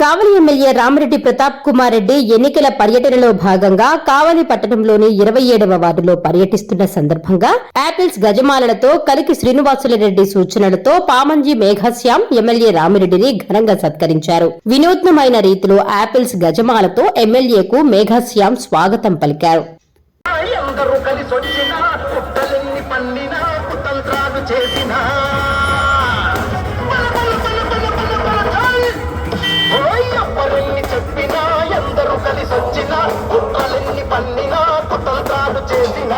కావలి MLA Ramireddy Pratap Kumar Reddy ఎన్నికల పర్యటనలో భాగంగా కావలి పట్టణంలోని ఇరవై ఏడవ వార్డులో పర్యటిస్తున్న సందర్భంగా యాపిల్స్ గజమాలలతో కలికి శ్రీనివాసులరెడ్డి సూచనలతో పామంజి మేఘశ్యాం ఎమ్మెల్యే రామిరెడ్డిని ఘనంగా సత్కరించారు. వినూత్నమైన రీతిలో యాపిల్స్ గజమాలతో ఎమ్మెల్యేకు మేఘశ్యాం స్వాగతం పలికారు. కుట్రలెన్ని పండిన కాదు చేసిన.